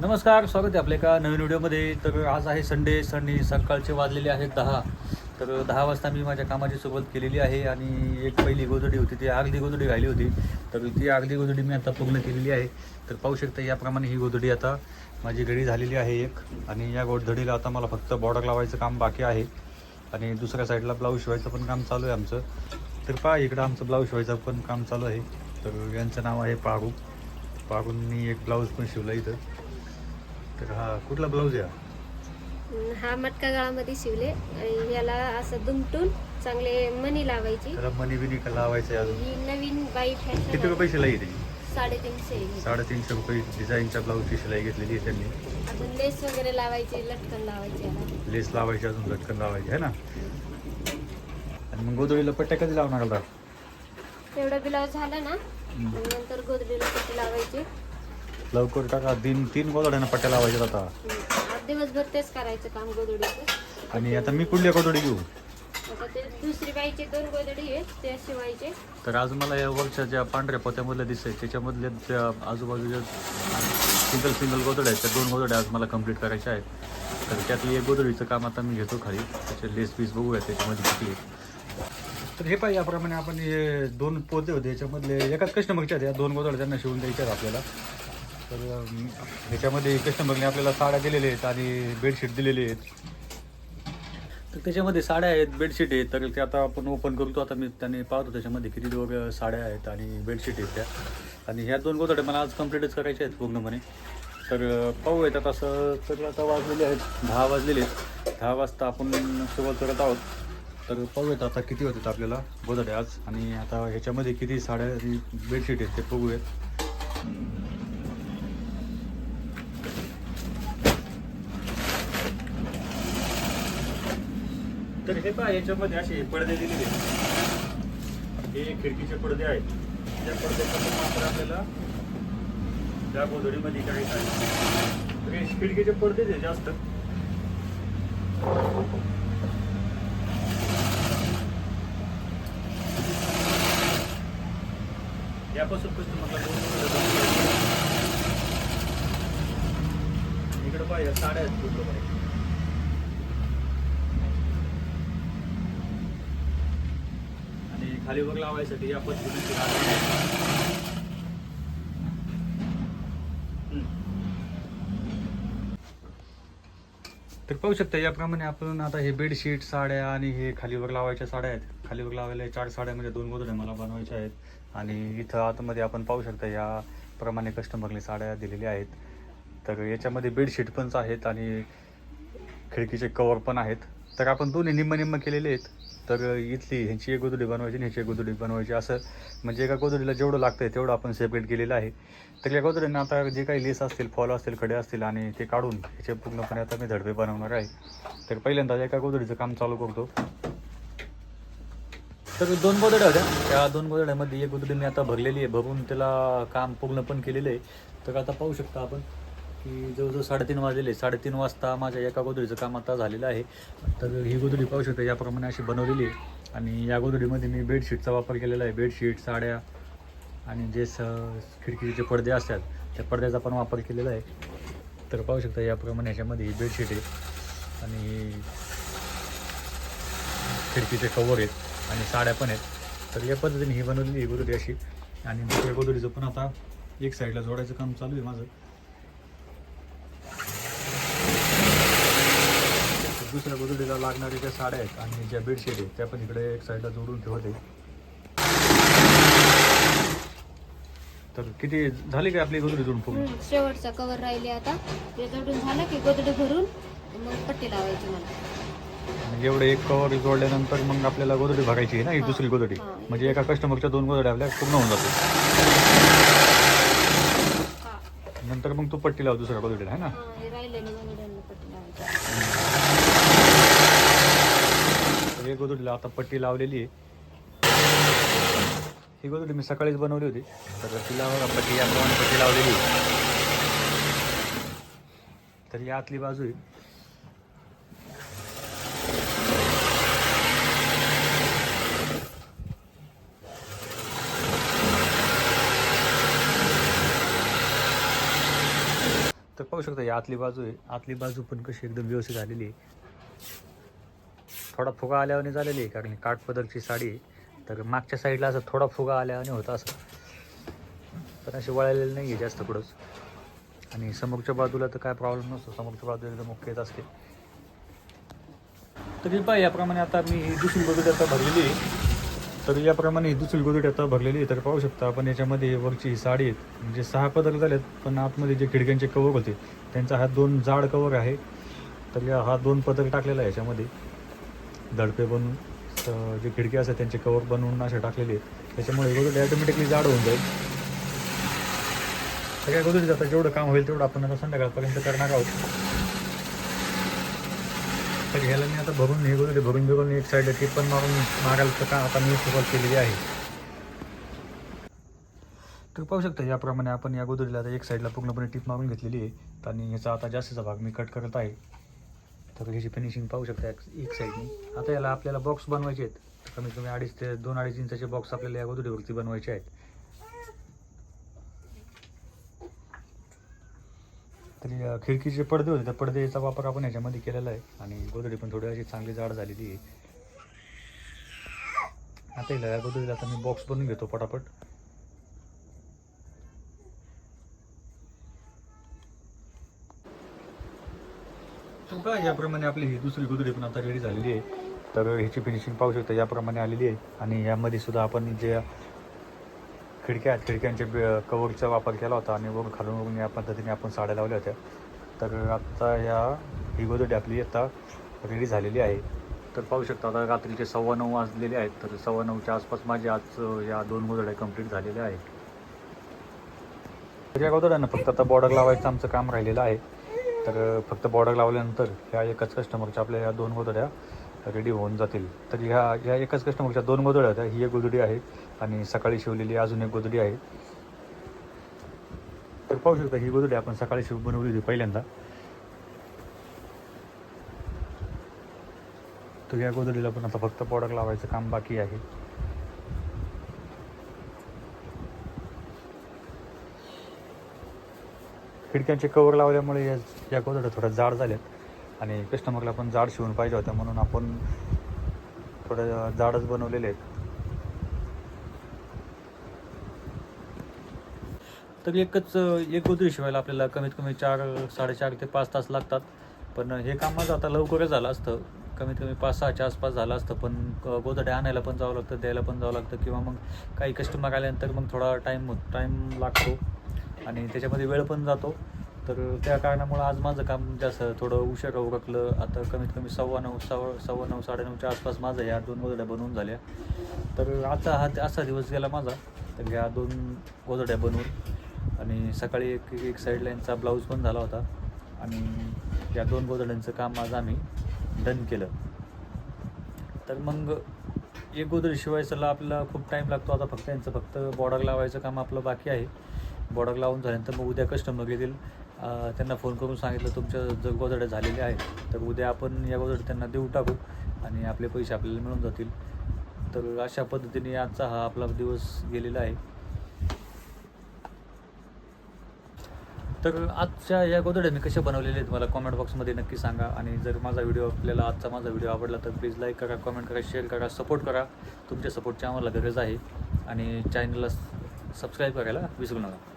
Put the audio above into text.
नमस्कार स्वागत आहे आपल्या एका नवीन व्हिडिओमध्ये. तर आज आहे संडे संडे सकाळचे वाजलेले आहेत दहा. तर दहा वाजता मी माझ्या कामाची सुरुवात केलेली आहे आणि एक पहिली गोधडी होती ती अर्धी गोजडी राहिली होती. तर ती अर्धी गोधडी मी आता पूर्ण केलेली आहे. तर पाहू शकता याप्रमाणे ही गोधडी आता माझी घडी झालेली आहे एक. आणि या गोधडीला आता मला फक्त बॉर्डर लावायचं काम बाकी आहे. आणि दुसऱ्या साईडला ब्लाऊज शिवायचं पण काम चालू आहे आमचं. तर पहा इकडं आमचं ब्लाऊज शिवायचं पण काम चालू आहे. तर यांचं नाव आहे पारू. पारूंनी एक ब्लाऊज पण शिवलं इथं. तर हा कुठला ब्लाऊज आहे हा? मटका गळामध्ये शिवले. आणि याला असं दुमटून चांगले मणी लावायची. त्याला मनी बिनी का लावायचं आहे अजून? ही नवीन बाई किती फॅशन रुपये शिलाई आहे त्याची? साडेतीनशे आहे. साडेतीनशे रुपये डिझाईनच्या ब्लाऊजची शिलाई घेतलेली आहे त्यांनी. अजून लेस वगैरे लावायची लटकन लावायची याला. लेस लावायची अजून लटकन लावायची आहे ना? आणि मग गोदडीला पट्ट्या कधी लावणार आता? तेवढं ब्लाऊज झालं ना नंतर गोदडीला पट्टी लावायची. लवकर टाका. तीन तीन गोदड्यांना पट्ट्या लावायच्या आता. दिवसभर तेच करायचं काम गोदडीचं आणि आता मी कुठली गोदडी घेऊ? आता ते दुसरी बाईचे दोन गोदडी आहेत ते शिवायचे. तर आज मला या वरच्या ज्या पांढऱ्या पोत्यामधल्या दिसत त्याच्यामधल्या त्या आजूबाजूच्या सिंगल सिंगल गोदड्या आहेत. त्या दोन गोदड्या आज मला कंप्लीट करायच्या आहेत. तर त्यातली एक गोदडीचं काम आता मी घेतो खाली. त्याचे लेस पीस बघूया त्याच्यामध्ये किती आहे. तर हे पाहिजे याप्रमाणे आपण हे दोन पोते होते याच्यामधले एकाच कस्टमरच्या आहेत. या दोन गोदड्या त्यांना शिवून द्यायच्या आहेत आपल्याला. तर ह्याच्यामध्ये कस्टमरने आपल्याला साड्या दिलेल्या आहेत आणि बेडशीट दिलेले आहेत. तर त्याच्यामध्ये साड्या आहेत बेडशीट आहेत. तर ते आता आपण ओपन करतो. आता मी त्याने पाहतो त्याच्यामध्ये किती दोघं साड्या आहेत आणि बेडशीट आहेत त्या. आणि ह्या दोन गोदड्या मला आज कम्प्लीटच करायच्या आहेत पूर्णपणे. तर पाहू पाहूयात आता असं तर आता वाजलेले आहेत दहा वाजलेले आहेत. दहा वाजता आपण सुरुवात करत आहोत. तर पाहूयात आता किती होतात आपल्याला गोदड्या आज. आणि आता ह्याच्यामध्ये किती साड्या आणि बेडशीट आहेत ते बघूयात. तर हे पहा याच्यामध्ये असे पडदे दिलेले आहेत. हे खिडकीचे पडदे आहेत. त्या पडद्याचा मात्र आपल्याला त्या गोधडीमध्ये काही काय तर हे खिडकीचे पडदे ते जास्त. यापासून कस्टमरला दोन इकडे पाहिजे साड्या आहेत पूर्ण पाहिजे खाली वर लावायसाठी या पद्धतीची तर पाहू शकता याप्रमाणे आपण आता हे बेडशीट साड्या आणि हे खालीवर लावायच्या साड्या आहेत. खालीवर लावायला चार चार साड्यामध्ये दोन गोदड्या मला बनवायच्या आहेत. आणि इथं आतमध्ये आपण पाहू शकता याप्रमाणे कस्टमरने साड्या दिलेल्या आहेत. तर याच्यामध्ये बेडशीट पण आहेत आणि खिडकीचे कवर पण आहेत. तर आपण दोन्ही निम्म निम्म केलेले आहेत. तर इथली ह्यांची एक गोदडी बनवायची आणि ह्याची एक गोदडी बनवायची. असं म्हणजे एका गोदडीला जेवढं लागतं आहे तेवढं आपण सेपरेट केलेलं आहे. तर या गोदडींना आता जे काही लेस असतील फॉल असतील खडे असतील आणि ते काढून ह्याचे पूर्णपणे आता मी धडपे बनवणार आहे. तर पहिल्यांदा एका गोदडीचं काम चालू करतो. तर दोन गोदड्या होत्या. त्या दोन गोदड्यामध्ये एक गोदडी मी आता भरलेली आहे. भरून त्याला काम पूर्ण पण केलेलं आहे. तर आता पाहू शकता आपण. की जवळजवळ साडेतीन वाजलेले साडेतीन वाजता माझ्या एका गोदडीचं काम आता झालेलं आहे. तर ही गोदडी पाहू शकता याप्रमाणे अशी बनवलेली आहे. आणि या गोदडीमध्ये मी बेडशीटचा वापर केलेला आहे. बेडशीट साड्या आणि जे स खिडकीचे पडदे असतात त्या पडद्याचा पण वापर केलेला आहे. तर पाहू शकता याप्रमाणे ह्याच्यामध्ये ही बेडशीट आहे. आणि खिडकीचे कवर आहेत आणि साड्या पण आहेत. तर या पद्धतीने ही बनवलेली ही गोदडी अशी. आणि दुसऱ्या गोदडीचं पण आता एक साईडला जोडायचं काम चालू आहे माझं. दुसऱ्या गोदडीला लागणाऱ्या ज्या साड्या आहेत आणि ज्या बेडशीट आहेत त्या पण इकडे एक साईडला जोडून ठेवते. तर किती झाली काय आपली गोदडी जोडून पूर्ण? हम्म, शेवटचा कवर राहिले आता. ते जोडून झालं की गोदडी भरून मग पट्टी लावायची मला. आणि एवढे एक कवर जोडल्यानंतर मग आपल्याला गोदडी भरायची आहे ना ही. दुसरी गोदडी हा. म्हणजे एका कस्टमरच्या दोन गोदड्या आपल्या पूर्ण होऊन जाते. हा. नंतर मग तू पट्टी लाव दुसऱ्या गोदडीला आहे ना? हा, हे राहिलेली गोदड्यांना पट्टी लावायची. तर हे आता पट्टी लावलेली आहे. ही गोदडी मी सकाळीच बनवली होती तर तिला पट्टी याप्रमाणे पट्टी लावलेली आहे. तर या आतली बाजू आहे. तर पाहू शकता या आतली बाजू आहे. आतली बाजू पण कशी एकदम व्यवस्थित आलेली आहे. थोडा फुगा आल्यावाने झालेली आहे कारण काठपदरची साडी आहे. तर मागच्या साईडला असं थोडा फुगा आल्यावाने होता असं. पण अशी वळालेली नाही आहे जास्त कुठंच. आणि समोरच्या बाजूला तर काय प्रॉब्लेम नसतो. समोरच्या बाजूला एकदम ओकेच असते. तरी पहा याप्रमाणे आता मी ही दुसरी गोदडी आता भरलेली आहे. तर याप्रमाणे ही दुसरी गोदडी आता भरलेली आहे. तर पाहू शकता आपण याच्यामध्ये वरची ही साडी आहेत. म्हणजे सहा पदर झालेत पण आतमध्ये जे खिडक्यांचे कवर होते त्यांचा हा दोन जाड कवर आहे. तर या हा दोन पदर टाकलेला आहे याच्यामध्ये. दडपे बनवून तर जे खिडकी असतात त्यांचे कवर बनवून असे टाकलेले आहेत. त्याच्यामुळे गोदडी ऑटोमॅटिकली जाड होऊन जाईल. सगळ्या काय गोदडी आता जेवढं काम होईल तेवढं आपण आता संध्याकाळपर्यंत करणार आहोत. तर ह्याला मी आता भरून हे गोदडी भरून बिरून एक साईडला टीप पण मारून मागायला का आता मी सुरुवात केलेली आहे. तर पाहू शकता याप्रमाणे आपण या गोदडीला आता एक साईडला पूर्णपणे टीप मारून घेतलेली आहे. आणि ह्याचा आता जास्तीचा भाग मी कट करत आहे. तर ह्याची फिनिशिंग पाहू शकता एक एक साईडनी आता याला आपल्याला बॉक्स बनवायचे आहेत. कमीत कमी अडीच ते दोन अडीच इंचाचे बॉक्स आपल्याला या गोदडीवरती बनवायचे आहेत. तरी खिडकीचे पडदे होते त्या पडद्याचा वापर आपण याच्यामध्ये केलेला आहे. आणि गोदडी पण थोडी अशी चांगली जाड झालेली आहे. आता याला या गोदडीला आता मी बॉक्स बनवून घेतो पटापट. तो याप्रमाणे आपली ही दुसरी गुदडी पण आता रेडी झालेली आहे. तर ह्याची फिनिशिंग पाहू शकता याप्रमाणे आलेली आहे. आणि यामध्ये सुद्धा आपण जे खिडक्या आहेत खिडक्यांच्या कवरचा वापर केला होता आणि वरून खालून वरून या पद्धतीने आपण साड्या लावल्या होत्या. तर आता या ही गोदडी आपली आता रेडी झालेली आहे. तर पाहू शकता आता रात्रीचे सव्वा नऊ वाजलेले आहेत. तर सव्वा नऊच्या आसपास माझी आज या दोन गोदड्या कंप्लीट झालेल्या आहेत. या गोदड्यांना फक्त आता बॉर्डर लावायचं आमचं काम राहिलेलं आहे. तर फक्त बॉर्डर लावल्यानंतर ह्या एकाच कस्टमरच्या आपल्या ह्या दोन गोदड्या रेडी होऊन जातील. तर ह्या ह्या एकाच कस्टमरच्या दोन गोदड्या होत्या ही एक गोदडी आहे आणि सकाळी शिवलेली अजून एक गोदडी आहे. तर पाहू शकता ही गोदडी आपण सकाळी शिव बनवली होती पहिल्यांदा. तर या गोदडीला पण आता फक्त बॉर्डर लावायचं काम बाकी आहे. खिडक्यांचे कवर लावल्यामुळे या या गोदड्या थोड्या जाड झाल्यात आणि कस्टमरला पण जाड शिवून पाहिजे होत्या म्हणून आपण थोड्या जाडच बनवलेले आहेत. तर एकच एक गोदरी शिवायला आपल्याला कमीत कमी चार साडेचार ते पाच तास लागतात. पण हे काम माझं आता लवकरच झालं असतं. कमीत कमी पाच सहाच्या आसपास झालं असतं पण ग- आणायला पण जावं लागतं द्यायला पण जावं लागतं किंवा मग काही कस्टमर आल्यानंतर मग थोडा टाईम टाईम लागतो आणि त्याच्यामध्ये वेळ पण जातो. तर त्या कारणामुळं आज माझं काम जास्त थोडं उशीर उरकलं. आता कमीत कमी सव्वा नऊ सव्वा सव्वा नऊ साडेनऊच्या आसपास माझं ह्या दोन गोदड्या बनवून झाल्या. तर आजचा हा असा दिवस गेला माझा. तर ह्या दोन गोदड्या बनवून आणि सकाळी एक एक साईड लाईनचा ब्लाऊज पण झाला होता. आणि या दोन गोदड्यांचं काम आज आम्ही डन केलं. तर मग एक गोदडी शिवायचं आपल्याला खूप टाईम लागतो. आता फक्त यांचं फक्त बॉर्डर लावायचं काम आपलं बाकी आहे. बॉर्डर लावून झाल्यानंतर मग उद्या कस्टमर येतील. त्यांना फोन करून सांगितलं तुमच्या जर गोदड्या झालेल्या आहेत. तर उद्या आपण या गोदड्या त्यांना देऊ टाकू आणि आपले पैसे आपल्याला मिळून जातील. तर अशा पद्धतीने आजचा हा आपला दिवस गेलेला आहे. तर आजच्या या गोदड्या मी कशा बनवलेल्या आहेत मला कॉमेंट बॉक्समध्ये नक्की सांगा. आणि जर माझा व्हिडिओ आपल्याला आजचा माझा व्हिडिओ आवडला तर प्लीज लाईक करा कॉमेंट करा शेअर करा सपोर्ट करा. तुमच्या सपोर्टची आम्हाला गरज आहे. आणि चॅनलला सबस्क्राईब करायला विसरू नका.